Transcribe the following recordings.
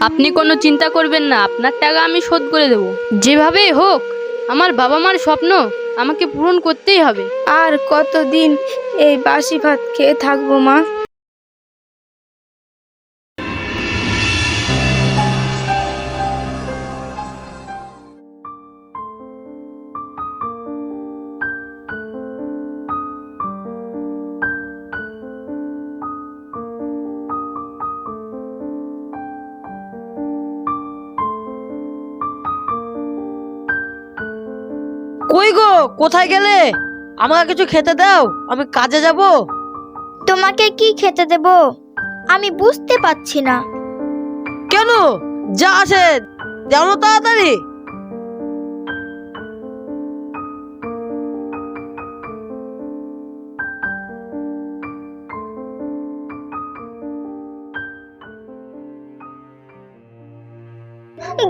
আপনি কোনো চিন্তা করবেন না, আপনার টাকা আমি শোধ করে দেব। যেভাবেই হোক, আমার বাবা মার স্বপ্ন আমাকে পূরণ করতেই হবে। আর কতদিন এই বাসি ভাত খেয়ে থাকব মা? কই গো? কোথায় গেলে? আমাকে কিছু খেতে দাও আমি কাজে যাব। তোমাকে কি খেতে দেব? আমি বুঝতে পারছি না। কেন? যা আছে দাও তাড়াতাড়ি।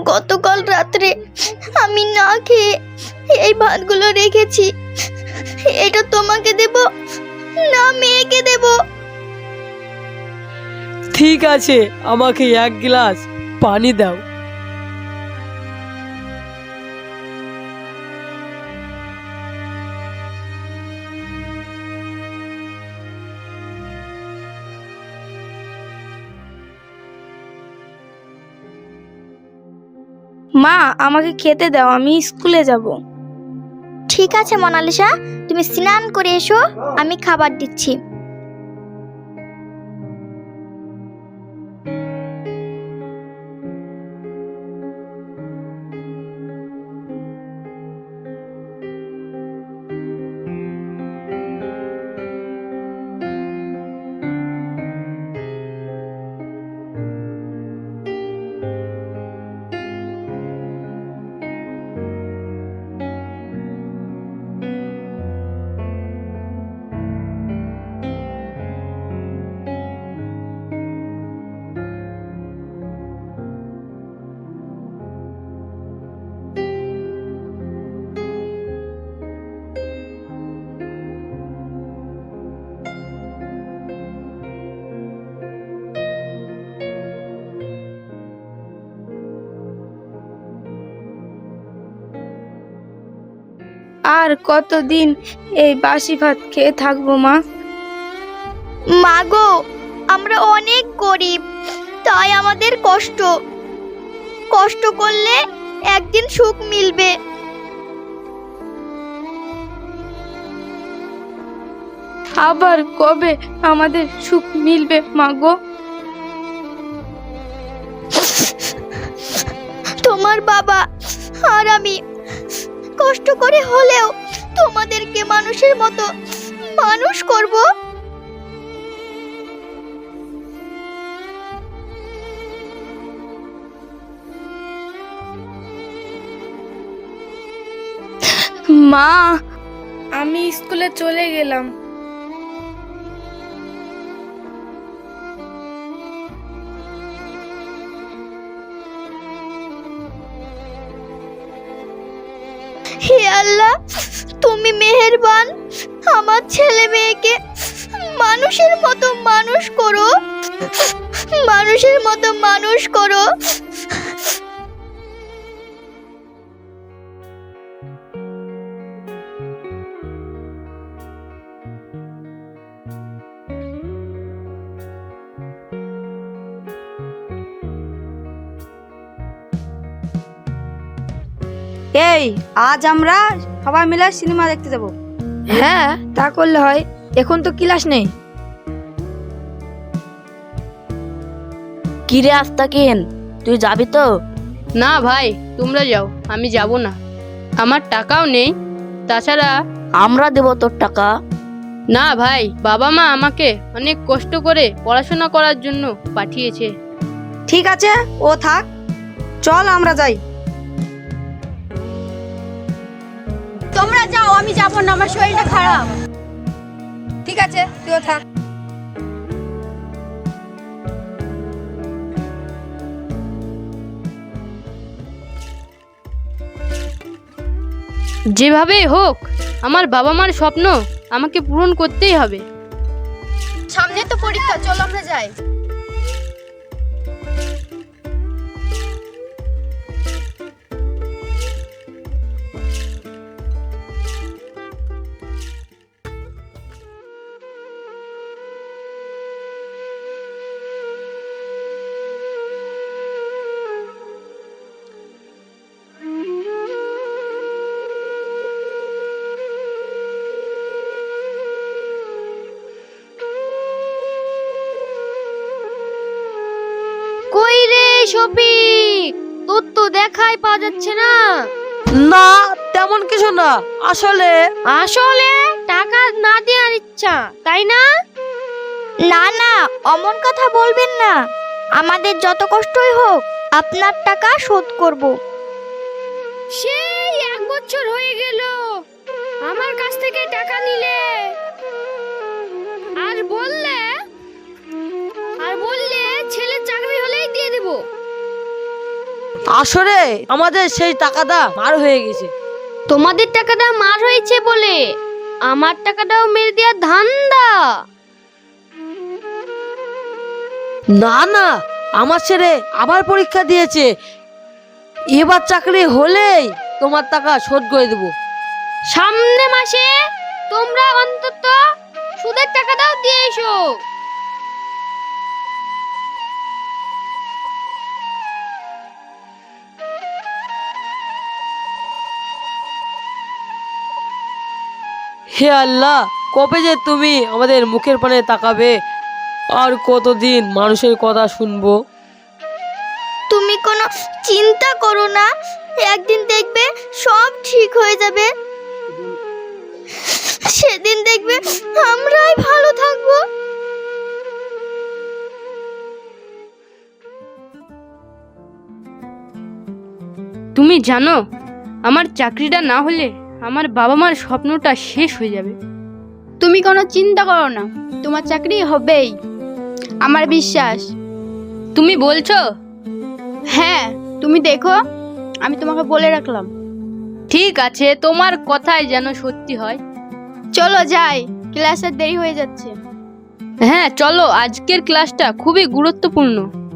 গতকাল রাত্রে আমি না খেয়ে এই ভাতগুলো রেখেছি। এটা তোমাকে দেব না মেয়েকে দেব? ঠিক আছে, আমাকে এক গ্লাস পানি দাও। মা, আমাকে খেতে দাও, আমি স্কুলে যাব। ঠিক আছে, মোনালিসা। তুমি স্নান করে এসো, আমি খাবার দিচ্ছি। আর কতদিন এই বাসি ভাত খেয়ে থাকব মা? মাগো আমরা অনেক গরিব তাই আমাদের কষ্ট। কষ্ট করলে একদিন সুখ মিলবে। আবার কবে আমাদের সুখ মিলবে মা গো? তোমার বাবা আর আমি কষ্ট করে হলেও তোমাদেরকে মানুষের মতো মানুষ করব। মা আমি স্কুলে চলে গেলাম। মেহেরবান, আমার ছেলে মেয়েকে মানুষের মতো মানুষ করো। মানুষের মতো মানুষ করো। এই, আজ আমরা সবাই মিলে সিনেমা দেখতে যাব। হ্যাঁ। তা করলে হয় এখন তো ক্লাস নেই। কিরে আস্তাকিন তুই যাবি তো? না ভাই তোমরা যাও আমি যাব না। আমার টাকাও নেই তাছাড়া আমরা দেব তোর টাকা। না ভাই বাবা মা আমাকে অনেক কষ্ট করে পড়াশোনা করার জন্য পাঠিয়েছে। ঠিক আছে ও থাক। চল আমরা যাই। আমি যাব না আমার শরীরটা খারাপ। ঠিক আছে তুইও থাক। যেভাবেই হোক আমার বাবা মার স্বপ্ন আমাকে পূরণ করতেই হবে। সামনে তো পরীক্ষা চলো আমরা যাই। না তেমন কিছু না। আসলে? আসলে টাকা না দেওয়ার ইচ্ছা তাই না? না না অমন কথা বলবেন না। আমাদের যত কষ্টই হোক আপনার টাকা শোধ করব। সেই এক বছর হয়ে গেল। আমার কাছ থেকে টাকা নিলে। আসলে আমাদের সেই টাকাটা মার হয়ে গেছে। তোমাদের টাকাটা মার হয়েছে বলে আমার টাকাটাও মেরে দেওয়ার ধান্দা। না না আমার ছেলে আবার পরীক্ষা দিয়েছে। এবার চাকরি হলেই তোমার টাকা শোধ করে দেবো। সামনে মাসে তোমরা অন্তত সুদের টাকাটাও দিয়ে এসো। হে আল্লাহ কবে যে তুমি আমাদের মুখের পানে তাকাবে? আর কতদিন মানুষের কথা শুনব? তুমি কোনো চিন্তা করো না একদিন দেখবে সব ঠিক হয়ে যাবে। সেদিন দেখবে আমরাই ভালো থাকব। তুমি জানো আমার চাকরিটা না হলে আমার বাবা মার স্বপ্নটা শেষ হয়ে যাবে। তুমি কোনো চিন্তা করো না তোমার চাকরি হবেই। আমার বিশ্বাস। তুমি বলছো? হ্যাঁ তুমি দেখো আমি তোমাকে বলে রাখলাম। ঠিক আছে তোমার কথাই যেন সত্যি হয়। চলো যাই ক্লাসের দেরি হয়ে যাচ্ছে। হ্যাঁ চলো আজকের ক্লাসটা খুবই গুরুত্বপূর্ণ।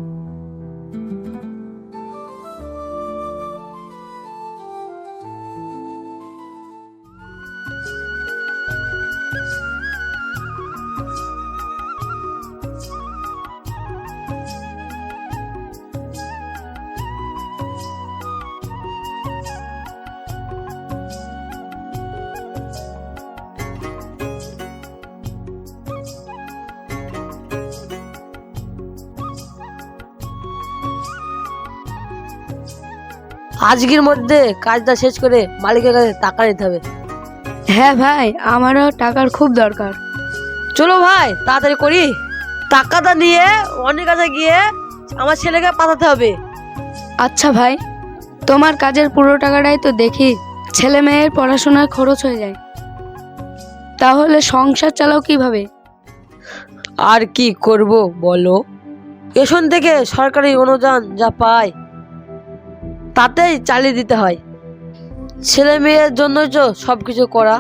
আজকের মধ্যে কাজটা শেষ করে মালিকের কাছে টাকা নিতে হবে। হ্যাঁ ভাই আমারও টাকার খুব দরকার। চলো ভাই তাড়াতাড়ি করি। টাকাটা নিয়ে অনেক কাছে গিয়ে আমার ছেলেকে পাঠাতে হবে। আচ্ছা ভাই তোমার কাজের পুরো টাকাটাই তো দেখি। ছেলে মেয়ের পড়াশোনার খরচ হয়ে যায়। তাহলে সংসার চালাও কীভাবে? আর কি করব বলো? এসন থেকে সরকারি অনুদান যা পায় তাতেই চালিয়ে দিতে হয়। ছেলে মেয়ের জন্যই তো সব কিছু করা।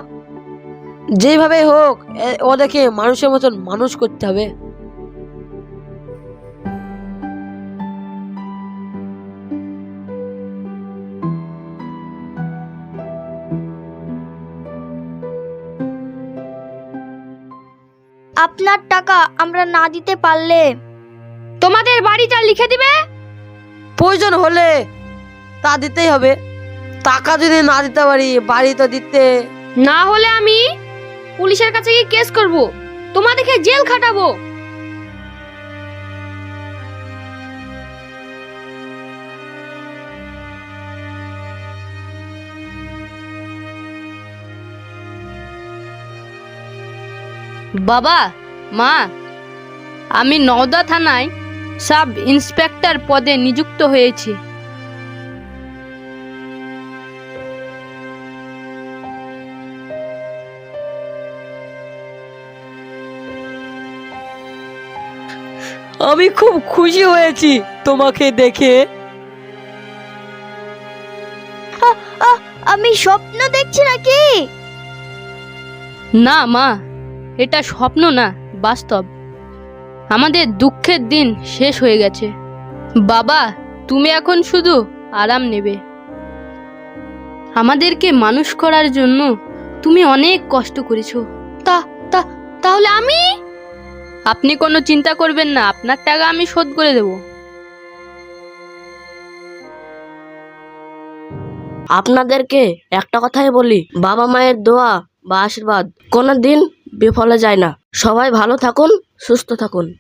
যেভাবে হোক ওদেরকে মানুষের মতন মানুষ করতে হবে। আপনার টাকা আমরা না দিতে পারলে তোমাদের বাড়িটা লিখে দিবে? প্রয়োজন হলে তা দিতেই হবে। টাকা যদি না দিতে পারি, বাড়ি তো দিতে। না হলে আমি পুলিশের কাছে গিয়ে কেস করব। তোমাদেরকে জেল খাটাবো। বাবা, মা, আমি নওদা থানায় সাব ইন্সপেক্টর পদে নিযুক্ত হয়েছি। আমি খুব খুশি হয়েছি তোমাকে দেখে। আমি স্বপ্ন দেখছি নাকি? না মা এটা স্বপ্ন না বাস্তব। আমাদের দুঃখের দিন শেষ হয়ে গেছে। বাবা তুমি এখন শুধু আরাম নেবে। আমাদেরকে মানুষ করার জন্য তুমি অনেক কষ্ট করেছ। আপনি কোনো চিন্তা করবেন না, আপনার টাকা আমি শোধ করে দেব। আপনাদেরকে একটা কথাই বলি, বাবা মায়ের দোয়া বা আশীর্বাদ কোনো দিন বিফলে যায় না। সবাই ভালো থাকুন, সুস্থ থাকুন।